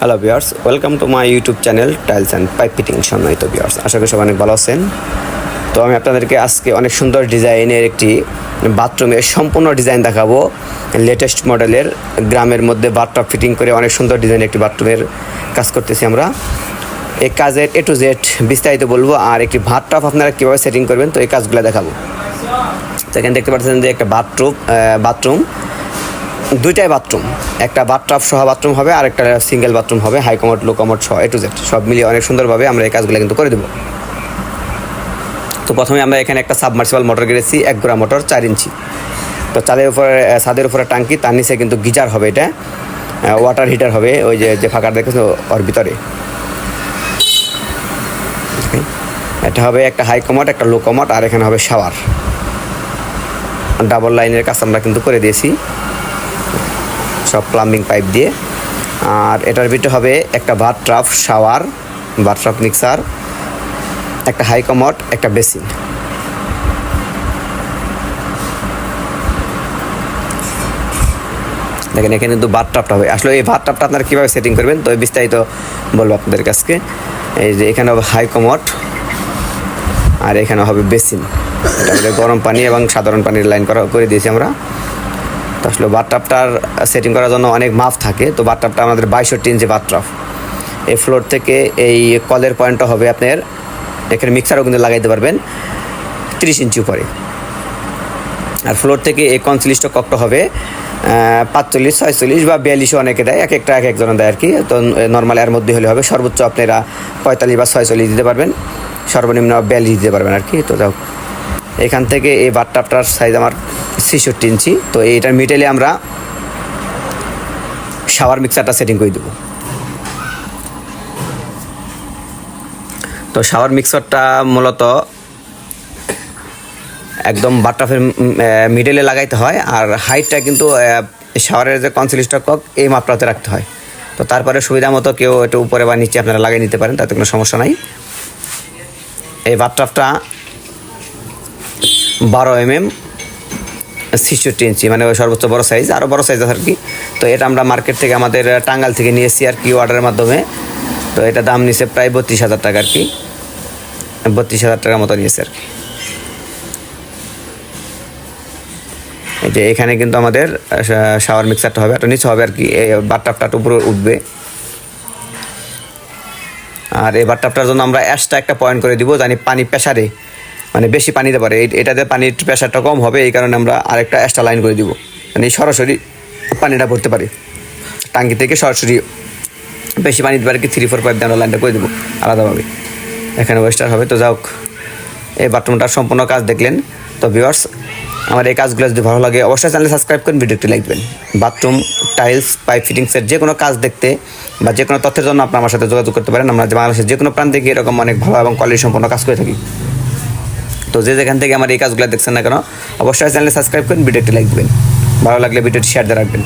Hello viewers welcome to my YouTube channel tiles and pipe fitting সম্মানিত viewers আশা করি সবাই অনেক ভালো আছেন। তো আমি আপনাদেরকে আজকে অনেক সুন্দর ডিজাইনের একটি বাথরুমের সম্পূর্ণ ডিজাইন দেখাবো। লেটেস্ট মডেলের গ্রামের মধ্যে বাথটপ ফিটিং করে অনেক সুন্দর ডিজাইনের একটি বাথরুমের কাজ করতেছি আমরা। এই কাজের এ টু জেড বিস্তারিত বলব, আর একটি ভাতটপ আপনারা কীভাবে সেটিং করবেন, তো এই কাজগুলো দেখাবো। তো এখানে দেখতে পাচ্ছেন যে একটা বাথরুম বাথরুম দুইটাই বাথরুম একটা বাথটাব সহ বাথরুম হবে আর একটা সিঙ্গেল বাথরুম হবে হাই কমোড লো কমোড সহ এ টু জেড সব মিলিয়ে অনেক সুন্দরভাবে আমরা এই কাজগুলো কিন্তু করে দেবো। তো প্রথমে আমরা এখানে একটা সাবমার্সিবল মোটর গেড়েছি, এক গোড়া মোটর চার ইঞ্চি। তো চাঁদের উপরে ছাদের উপরে টাঙ্কি, তার নিচে কিন্তু গিজার হবে এটা। ওয়াটার হিটার হবে, ওই যে যে ফাঁকা দেখেছ, ওর ভিতরে। এটা হবে একটা হাই কমোড একটা লো কমোড আর এখানে হবে শাওয়ার ডাবল লাইনের কাজ আমরা কিন্তু করে দিয়েছি। সব প্লাম্বিং পাইপ দিয়ে। আর এটার ভিতরে হবে একটা bath trough shower bath trough mixer একটা হাই কমট একটা বেসিন দেখেন, এখানে কিন্তু বাথ ট্রাপটা হবে। আসলে এই বাথ ট্রাপটা আপনারা কীভাবে সেটিং করবেন, তো বিস্তারিত বলব আপনাদের কাছকে। এই যে এখানে হবে হাই কমট আর এখানে হবে বেসিন গরম পানি এবং সাধারণ পানির লাইন করা করে দিয়েছি আমরা। তো আসলে বাথটাপটার সেটিং করার জন্য অনেক মাপ থাকে, তো বাথটাপটা আমাদের বাইশটি ইঞ্চি বাথটাপ এই ফ্লোর থেকে এই কলের পয়েন্টটা হবে আপনার এখানে মিক্সারও কিন্তু লাগাইতে পারবেন, তিরিশ ইঞ্চি উপরে। আর ফ্লোর থেকে এই কনসিলিস্ট ককটা হবে পাঁচচল্লিশ, ছয়চল্লিশ বা বিয়াল্লিশও অনেকে দেয়, এক একটা এক একজনে দেয় আর কি। তো নর্মাল এর মধ্যে হলে হবে, সর্বোচ্চ আপনারা পঁয়তাল্লিশ বা ছয়চল্লিশ দিতে পারবেন, সর্বনিম্ন বিয়াল্লিশ দিতে পারবেন আর কি, তো যাও এখান থেকে এই বাথটাপটার সাইজ আমার ছেষট্টি ইঞ্চি। তো এইটার মিটেলে আমরা শাওয়ার মিক্সারটা সেটিং করে দেবো। তো শাওয়ার মিক্সারটা মূলত একদম বাট্টাফের মিডলে লাগাইতে হয় আর হাইটটা কিন্তু শাওয়ারের যে কনসিলিস্টার কক এই মাপটাতে রাখতে হয়। তো তারপরে সুবিধা মতো কেউ একটু উপরে বা নিচে আপনারা লাগিয়ে নিতে পারেন, তাতে কোনো সমস্যা নাই। এই বাথটাপটা বারো এম এম ছেষট্টি ইঞ্চি মানে সর্বোচ্চ বড় সাইজ আরও বড় সাইজ আছে আর কি। তো এটা আমরা মার্কেট থেকে আমাদের টাঙ্গাল থেকে নিয়েছি আর কি অর্ডারের মাধ্যমে। তো এটা দাম নিছে প্রায় বত্রিশ হাজার টাকা আর কি। বত্রিশ হাজার টাকার মতো নিয়েছে আর কি। এই যে এখানে কিন্তু আমাদের শাওয়ার মিক্সারটা হবে একটা নিচে হবে আর কি বাথটাপটা উপরে উঠবে। আর এই বাথটাপটার জন্য আমরা অ্যাশটা একটা পয়েন্ট করে দিব, জানি পানি প্রেশারে মানে বেশি পানি দিতে পারে। এটাতে পানির প্রেশারটা কম হবে, এই কারণে আমরা আরেকটা এক্সট্রা লাইন করে দিব। মানে সরাসরি পানিটা ভরতে পারি। টাঙ্কি থেকে সরাসরি বেশি পানি দিতে কি থ্রি ফোর পাইপ দিয়ে লাইনটা করে দেবো আলাদাভাবে। এখানে ওয়েস্টার হবে। তো যাওক এই বাথরুমটার সম্পূর্ণ কাজ দেখলেন। তো ভিউয়ার্স আমার এই কাজগুলো যদি ভালো লাগে, অবশ্যই চ্যানেল সাবস্ক্রাইব করুন ভিডিওটি লাইক দেবেন। বাথরুম টাইলস পাইপ ফিটিংসের যে কোনো কাজ দেখতে বা যে কোনো তথ্যের জন্য আপনার আমার সাথে যোগাযোগ করতে পারেন। আমরা বাংলাদেশের যে কোনো প্রান্তে গিয়ে এরকম অনেক ভালো এবং কোয়ালিটি সম্পন্ন কাজ করে থাকি। তো যে যেখান থেকে আমার এই কাজগুলো দেখছেন না কেন, অবশ্যই চ্যানেলে সাবস্ক্রাইব করুন, ভিডিওটি লাইক দেবেন। ভালো লাগলে ভিডিওটি শেয়ার দিয়ে রাখবেন।